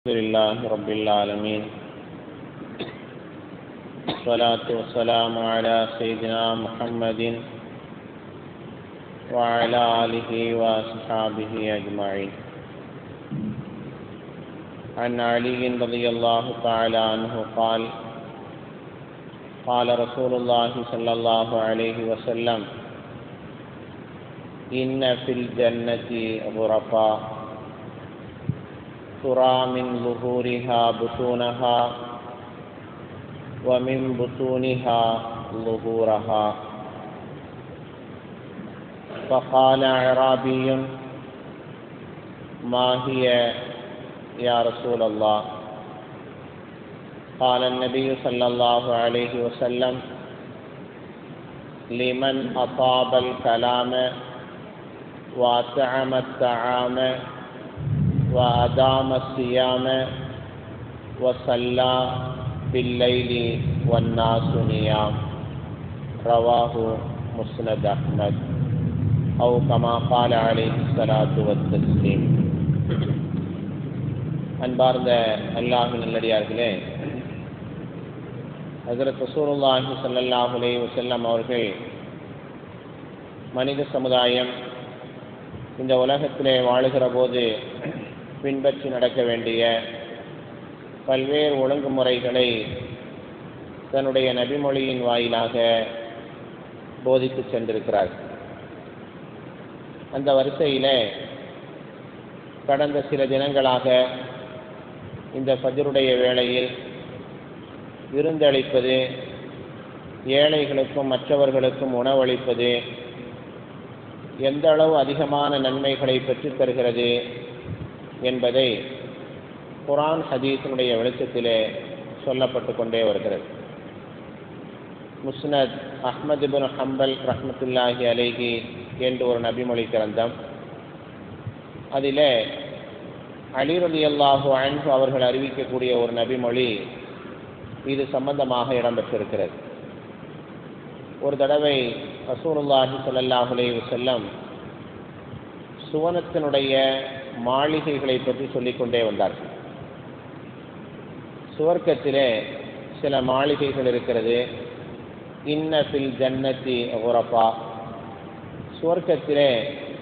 الحمد لله رب العالمين. والصلاة والسلام على سيدنا محمد وعلى آله وأصحابه أجمعين. عن علي رضي الله تعالى عنه قال قال رسول الله صلى الله عليه وسلم إن في الجنة غرفا. ترى من ظهورها بطونها ومن بطونها ظهورها. فقال أعرابي ما هي يا رسول الله؟ قال النبي صلى الله عليه وسلم لمن أطاب الكلام وأطعم الطعام وأدام الصيام وصلى بالليل والناس نيام رواه مسند أحمد أو كما قال عليه الصلاة والتسليم அன்பார்ந்த அல்லாஹின் நல்லடியார்களே ஹசரத் ரசூலுல்லாஹி ஸல்லல்லாஹு அலைஹி வஸல்லம் அவர்கள் மனித சமுதாயம் இந்த உலகத்திலே வாழுகிற போது பின்பற்றி நடக்க வேண்டிய பல்வேறு ஒழுங்குமுறைகளை தன்னுடைய நபிமொழியின் வாயிலாக போதித்து சென்றிருக்கிறார். அந்த வரிசையில் கடந்த சில தினங்களாக இந்த பதிருடைய வேளையில் விருந்தளிப்பது ஏழைகளுக்கும் மற்றவர்களுக்கும் உணவளிப்பது எந்த அளவு அதிகமான நன்மைகளை பெற்றுத் தருகிறது என்பதை குரான் ஹதீஸினுடைய வெளிச்சத்திலே சொல்லப்பட்டு கொண்டே வருகிறது. முஸ்னத் அஹ்மது பின் ஹம்பல் ரஹமத்துல்லாஹி அலேஹி என்று ஒரு நபிமொழி கிரந்தம். அதிலே அலிரலி அல்லாஹு அன்பு அவர்கள் அறிவிக்கக்கூடிய ஒரு நபிமொழி இது சம்பந்தமாக இடம்பெற்றிருக்கிறது ஒரு தடவை ரசூலுல்லாஹி சொல்லல்லாஹுலே செல்லம் சுவனத்தினுடைய மாளிகைகளை பற்றி சொல்லிக்கொண்டே வந்தார்கள் சுவர்க்கத்திலே சில மாளிகைகள் இருக்கிறது. இன்னஃபில் ஜன்னத்தி உரப்பா. சுவர்க்கத்திலே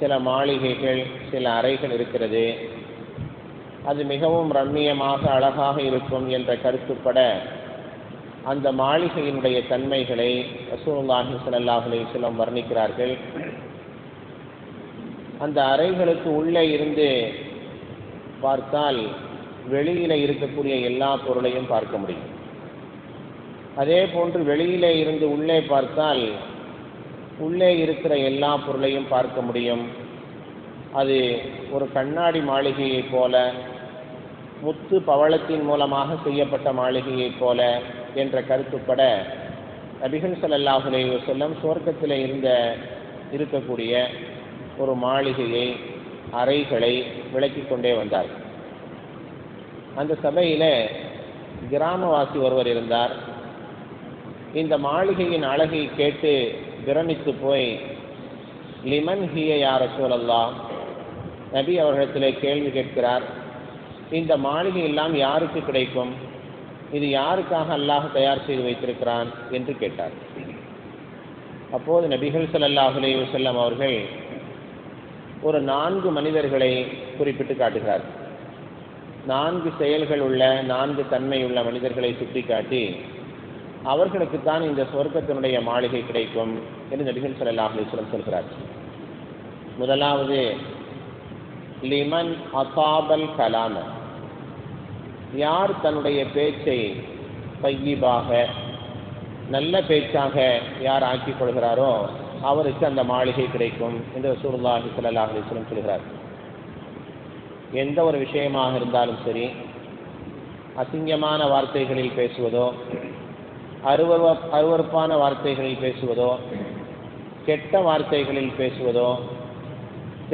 சில மாளிகைகள் சில அறைகள் இருக்கிறது. அது மிகவும் ரம்மியமாக அழகாக இருக்கும் என்ற கருத்துப்பட அந்த மாளிகையினுடைய தன்மைகளை ரசூலுல்லாஹி ஸல்லல்லாஹு அலைஹி வர்ணிக்கிறார்கள். அந்த அறைகளுக்கு உள்ளே இருந்து பார்த்தால் வெளியில இருக்கக்கூடிய எல்லா பொருளையும் பார்க்க முடியும். அதே போன்று வெளியிலே இருந்து உள்ளே பார்த்தால் உள்ளே இருக்கிற எல்லா பொருளையும் பார்க்க முடியும். அது ஒரு கண்ணாடி மாளிகையைப் போல முத்து பவளத்தின் மூலமாக செய்யப்பட்ட மாளிகையைப் போல என்ற கருத்துப்பட நபிகள் ஸல்லல்லாஹு அலைஹி செல்லம் சுவர்க்கத்தில் இருந்த இருக்கக்கூடிய ஒரு மாளிகையை அறைகளை விளக்கி கொண்டே வந்தார். அந்த சபையில் கிராமவாசி ஒருவர் இருந்தார். இந்த மாளிகையின் அழகை கேட்டு பிரமித்து போய் லிமன் ஹிய யார சூழல்லா நபி அவர்களிடத்திலே கேள்வி கேட்கிறார். இந்த மாளிகை எல்லாம் யாருக்கு கிடைக்கும்? இது யாருக்காக அல்லாஹ் தயார் செய்து வைத்திருக்கிறான்? என்று கேட்டார். அப்போது நபிகள் சல்லாஹ் அலைஹி வஸல்லம் அவர்கள் ஒரு நான்கு மனிதர்களை குறிப்பிட்டு காட்டுகிறார். நான்கு செயல்கள் உள்ள நான்கு தன்மை உள்ள மனிதர்களை சுட்டிக்காட்டி அவர்களுக்குத்தான் இந்த சொர்க்கத்தினுடைய மாளிகை கிடைக்கும் என்று நபிகள் ஸல்லல்லாஹு அலைஹி சொல்கிறார். முதலாவது லிமன் அசாபல் கலாம. யார் தன்னுடைய பேச்சை பையிபாக நல்ல பேச்சாக யார் ஆக்கிக் கொள்கிறாரோ அவருக்கு அந்த மாளிகை கிடைக்கும் என்று ரசூலுல்லாஹி ஸல்லல்லாஹு அலைஹி வஸல்லம் சொல்கிறார். எந்த ஒரு விஷயமாக இருந்தாலும் சரி அசிங்கமான வார்த்தைகளில் பேசுவதோ அருவ அருவறுப்பான வார்த்தைகளில் பேசுவதோ கெட்ட வார்த்தைகளில் பேசுவதோ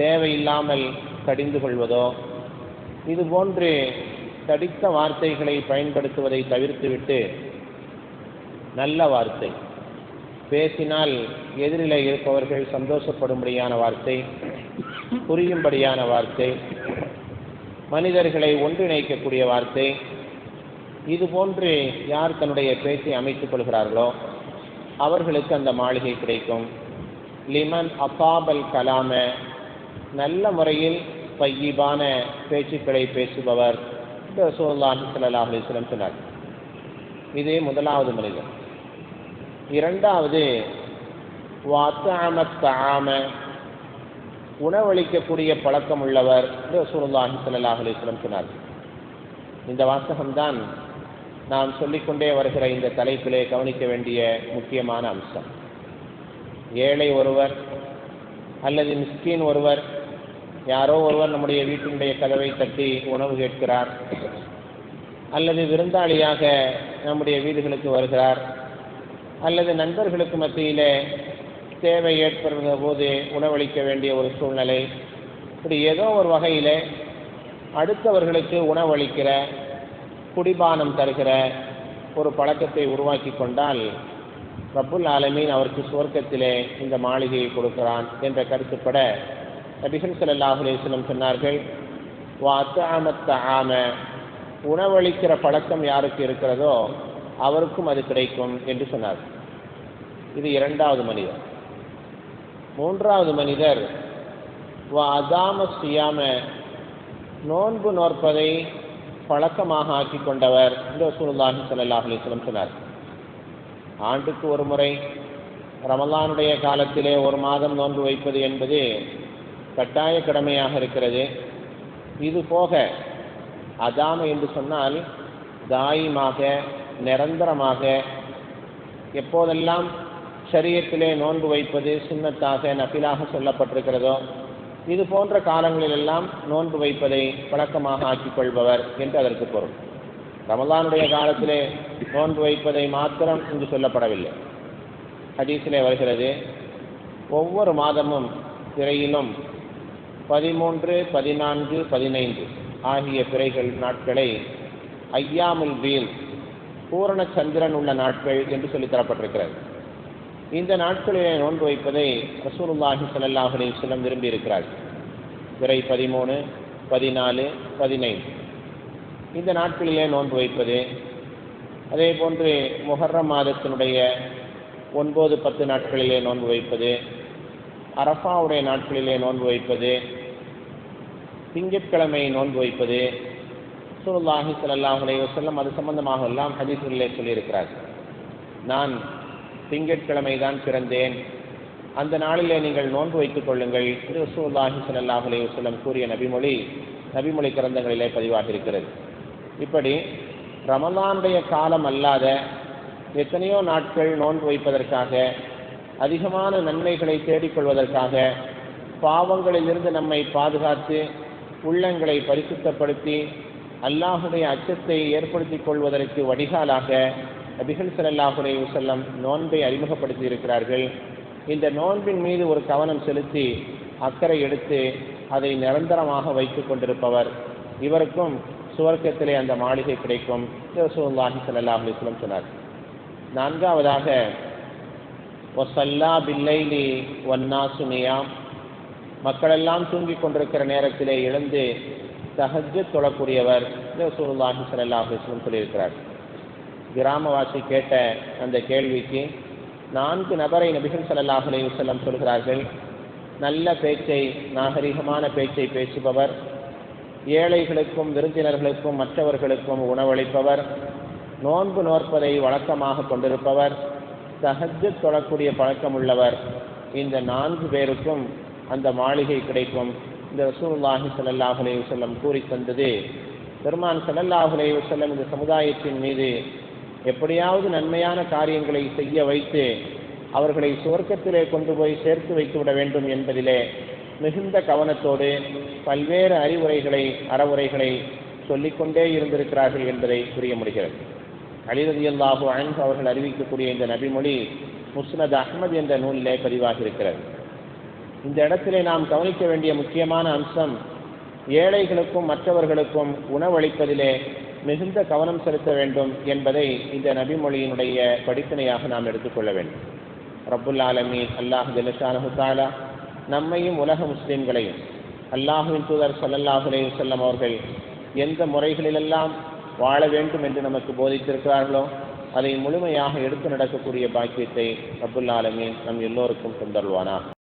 தேவையில்லாமல் கடிந்து கொள்வதோ இது போன்று தடித்த வார்த்தைகளை பயன்படுத்துவதை தவிர்த்துவிட்டு நல்ல வார்த்தை. பேசினால் எதிரில் இருப்பவர்கள் சந்தோஷப்படும்படியான வார்த்தை புரியும்படியான வார்த்தை மனிதர்களை ஒன்றிணைக்கக்கூடிய வார்த்தை இது போன்று யார் தன்னுடைய பேச்சை அமைத்துக் கொள்கிறார்களோ அவர்களுக்கு அந்த மாளிகை கிடைக்கும். லிமன் அசாபல் கலாம நல்ல முறையில் பையிபான பேச்சுக்களை பேசுபவர். ரசூலுல்லாஹி ஸல்லல்லாஹு அலைஹி சொன்னார். இதே முதலாவது மனிதர் இரண்டாவது வாத்தாமத்தாம உணவளிக்கக்கூடிய பழக்கம் உள்ளவர் ரசூலுல்லாஹி ஸல்லல்லாஹு அலைஹி சொன்னார். இந்த வாசகம்தான் நாம் சொல்லிக்கொண்டே வருகிற இந்த தலைப்பிலே கவனிக்க வேண்டிய முக்கியமான அம்சம். ஏழை ஒருவர் அல்லது மிஸ்கீன் ஒருவர் யாரோ ஒருவர் நம்முடைய வீட்டினுடைய கதவை தட்டி உணவு கேட்கிறார் அல்லது விருந்தாளியாக நம்முடைய வீடுகளுக்கு வருகிறார் அல்லது நண்பர்களுக்கு மத்தியிலே தேவை ஏற்படுகிற போது உணவளிக்க வேண்டிய ஒரு சூழ்நிலை. இப்படி ஏதோ ஒரு வகையில் அடுத்தவர்களுக்கு உணவளிக்கிற குடிபானம் தருகிற ஒரு பழக்கத்தை உருவாக்கி கொண்டால் ரப்புல் ஆலமீன் அவருக்கு சுவர்க்கத்திலே இந்த மாளிகையை கொடுக்கிறான் என்ற கருத்துப்பட நபிகள் ஸல்லல்லாஹு அலைஹி சொன்னார்கள் வா வாத்தாமத்த ஆம உணவளிக்கிற பழக்கம் யாருக்கு இருக்கிறதோ அவருக்கும் அது கிடைக்கும் என்று சொன்னார். இது இரண்டாவது மனிதர். மூன்றாவது மனிதர் வா அதாம சியாம நோன்பு நோற்பதை பழக்கமாக ஆக்கி கொண்டவர் இந்த ரசூலுல்லாஹி ஸல்லல்லாஹு அலைஹி சொன்னார். ஆண்டுக்கு ஒரு முறை ரமலானுடைய காலத்திலே ஒரு மாதம் நோன்பு வைப்பது என்பது கட்டாய கடமையாக இருக்கிறது. இது போக அதாம என்று சொன்னால் தாயிமாக நிரந்தரமாக எப்போதெல்லாம் சரியத்திலே நோன்பு வைப்பது சுண்ணத்தாக நபிலாக சொல்லப்பட்டிருக்கிறதோ இது போன்ற காலங்களிலெல்லாம் நோன்பு வைப்பதை பழக்கமாக ஆக்கிக் கொள்பவர் என்று அதற்கு பொருள். ரமலானுடைய காலத்திலே நோன்பு வைப்பதை மாத்திரம் இங்கு சொல்லப்படவில்லை. ஹதீஸிலே வருகிறது ஒவ்வொரு மாதமும் திரையிலும் பதிமூன்று பதினான்கு பதினைந்து ஆகிய பிறைகள் நாட்களை ஐயாமுல் வீல் பூரண சந்திரன் உள்ள நாட்கள் என்று சொல்லித் தரப்பட்டிருக்கிறது. இந்த நாட்களிலே நோன்பு வைப்பதை ரசூலுல்லாஹி சல்லாஹ் அலைஹி வஸல்லம் விரும்பி இருக்கிறார் விரை பதிமூணு பதினாலு பதினைந்து. இந்த நாட்களிலே நோன்பு வைப்பது அதே போன்று முஹர்ரம் மாதத்தினுடைய ஒன்பது பத்து நாட்களிலே நோன்பு வைப்பது அரஃபாவுடைய நாட்களிலே நோன்பு வைப்பது திங்கட்கிழமை நோன்பு வைப்பது ரசூலுல்லாஹி சல்லாஹ் அலைஹி அது சம்பந்தமாக எல்லாம் ஹதீஸ்களிலே சொல்லியிருக்கிறார் நான் திங்கட்கிழமை தான் பிறந்தேன். அந்த நாளிலே நீங்கள் நோன்பு வைத்துக் கொள்ளுங்கள் என்று ரசூலுல்லாஹி சல்லாஹ் அலைஹி கூறிய நபிமொழி நபிமொழி கிரந்தங்களிலே பதிவாக இருக்கிறது இப்படி ரமலானுடைய காலம் அல்லாத எத்தனையோ நாட்கள் நோன்பு வைப்பதற்காக அதிகமான நன்மைகளை தேடிக்கொள்வதற்காக பாவங்களிலிருந்து நம்மை பாதுகாத்து உள்ளங்களை பரிசுத்தப்படுத்தி அல்லாஹுடைய அச்சத்தை ஏற்படுத்திக் கொள்வதற்கு வடிகாலாக நபிகள் ஸல்லல்லாஹு செல்லம் நோன்பை அறிமுகப்படுத்தி இருக்கிறார்கள் இந்த நோன்பின் மீது ஒரு கவனம் செலுத்தி அக்கறை எடுத்து அதை நிரந்தரமாக வைத்துக் கொண்டிருப்பவர். இவருக்கும் சுவர்க்கத்திலே அந்த மாளிகை கிடைக்கும் ரசூலுல்லாஹி ஸல்லல்லாஹு அலைஹி வஸல்லம் சொன்னார். நான்காவதாக வசல்லா பில்லைலி வன்னாசு நியாம். மக்களெல்லாம் தூங்கிக் கொண்டிருக்கிற நேரத்திலே எழுந்து தஹஜ்ஜு தொழக்கூடியவர் ரசூலுல்லாஹி ஸல்லல்லாஹு அலைஹி வஸல்லம் சொல்லியிருக்கிறார். கிராமவாசி கேட்ட அந்த கேள்விக்கு நான்கு நபரை நபிகள் ஸல்லல்லாஹு அலைஹி வஸல்லம் சொல்கிறார்கள். நல்ல பேச்சை நாகரிகமான பேச்சை பேசுபவர் ஏழைகளுக்கும் விருந்தினர்களுக்கும் மற்றவர்களுக்கும் உணவளிப்பவர் நோன்பு நோற்பதை வழக்கமாக கொண்டிருப்பவர் தஹஜ்ஜு தொழக்கூடிய பழக்கம் உள்ளவர் இந்த நான்கு பேருக்கும் அந்த மாளிகை கிடைக்கும். இந்த ரசூலுல்லாஹி ஸல்லல்லாஹு அலைஹி கூறி தந்தது பெருமான் ஸல்லல்லாஹு அலைஹி இந்த சமுதாயத்தின் மீது எப்படியாவது நன்மையான காரியங்களை செய்ய வைத்து அவர்களை சுவர்க்கத்திலே கொண்டு போய் சேர்த்து வைத்து விட வேண்டும் என்பதிலே மிகுந்த கவனத்தோடு பல்வேறு அறிவுரைகளை அறவுரைகளை சொல்லிக்கொண்டே இருந்திருக்கிறார்கள் என்பதை புரிய முடிகிறது. அலிரதியல்லாஹு அல்லாஹு அவர்கள் அறிவிக்கக்கூடிய இந்த நபிமொழி முஸ்னத் அஹ்மத் என்ற நூலிலே பதிவாகி இருக்கிறது இந்த இடத்திலே நாம் கவனிக்க வேண்டிய முக்கியமான அம்சம் ஏழைகளுக்கும் மற்றவர்களுக்கும் உணவளிப்பதிலே மிகுந்த கவனம் செலுத்த வேண்டும் என்பதை இந்த நபிமொழியினுடைய படிப்பினையாக நாம் எடுத்துக்கொள்ள வேண்டும். ரப்புல் ஆலமீன் அல்லாஹ் ஜலஷானஹு நம்மையும் உலக முஸ்லீம்களையும் அல்லாஹுவின் தூதர் ஸல்லல்லாஹு அலைஹி அவர்கள் எந்த முறைகளிலெல்லாம் வாழ வேண்டும் என்று நமக்கு போதித்திருக்கிறார்களோ அதை முழுமையாக எடுத்து நடக்கக்கூடிய பாக்கியத்தை ரப்புல் ஆலமீன் நம் எல்லோருக்கும் தந்தருவானா